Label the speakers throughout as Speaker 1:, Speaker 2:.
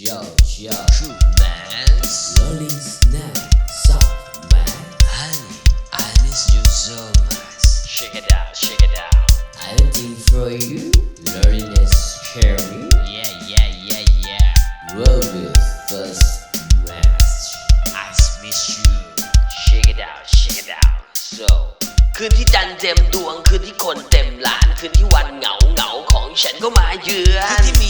Speaker 1: Yo, yo,
Speaker 2: Cool man
Speaker 1: rolling snack, soft man.
Speaker 2: Honey I miss you so much Check it out check it out
Speaker 1: I waiting for you, loneliness cherry.
Speaker 2: Yeah yeah yeah yeah
Speaker 1: Roll the first match.
Speaker 2: I miss you Check it out check it out so คืนที่จันเต็มดวง คืนที่คนเต็มล้าน คืนที่วันเหงาเหงาของฉันก็มาเยือนคืนที่มี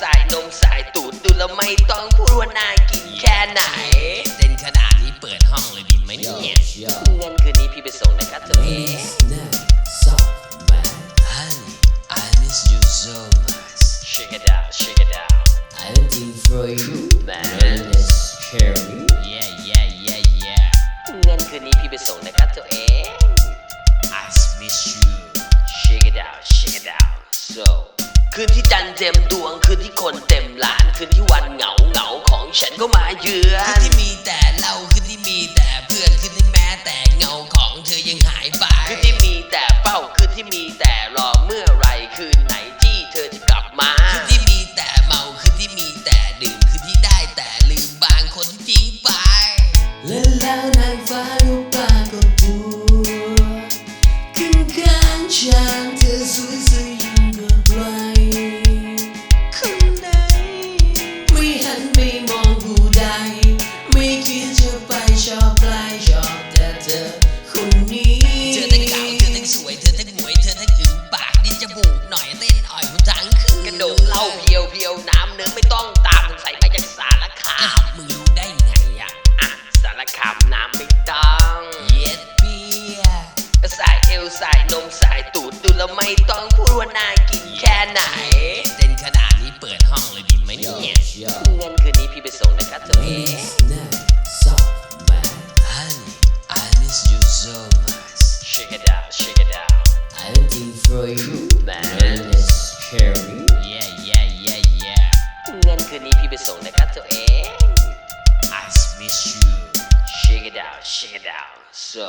Speaker 1: สา
Speaker 2: ยนมสายตูดดูแล้วไม่ต้องพูดว่าน่ากินแค่ไหนเต้นขนาดนี้เปิดห้องเลยดีไหม
Speaker 1: Yo,
Speaker 2: เนี่ย
Speaker 1: yo,
Speaker 2: เงินคืนนี้พี่ไปส่งนะครับเธอเอ
Speaker 1: rolling
Speaker 2: ง
Speaker 1: snack, soft man.
Speaker 2: Honey, I miss you so much. Check it out, check it out.
Speaker 1: I waiting for you,
Speaker 2: Man.
Speaker 1: loneliness cherry.
Speaker 2: Yeah, yeah, yeah, yeah. เงินคืนนี้พี่ไปส่งนะครับตัวเอง I miss you. Check it out, check it out. So คืนที่จันทร์เต็มดวง คืนที่คนเต็มล้าน คืนที่วันเหงาเหงาของฉันก็มาเยือนคืนที่มีแต่เราคืนที่มีแต่เพื่อนคืนที่แม้แต่เงาของเธอยังหายไปคืนที่มีแต่เป้าคืนที่มีแต่ จะบู
Speaker 1: ก
Speaker 2: หน่
Speaker 1: อ
Speaker 2: ยเต้นอ่อยผู้ทั้งคืนกระโดดเหล่าเพียวเพียวน้ำเนื้อไม่ต้องตามใส่มาจากสารคาม มึงรู้ได้ไงอะอะสารคามน้ำไม่ต้องเย็ดเบียสายเอวสายนมสายตูดดูแล้วไม่ต้องพูดว่าน่ากินแค่ไหน
Speaker 1: waiting for you,
Speaker 2: Man.
Speaker 1: loneliness cherry.
Speaker 2: Yeah, yeah, yeah, yeah. เงินคืนนี้พี่ไปส่งนะครับตัวเอง I miss you. Check it out, check it out. So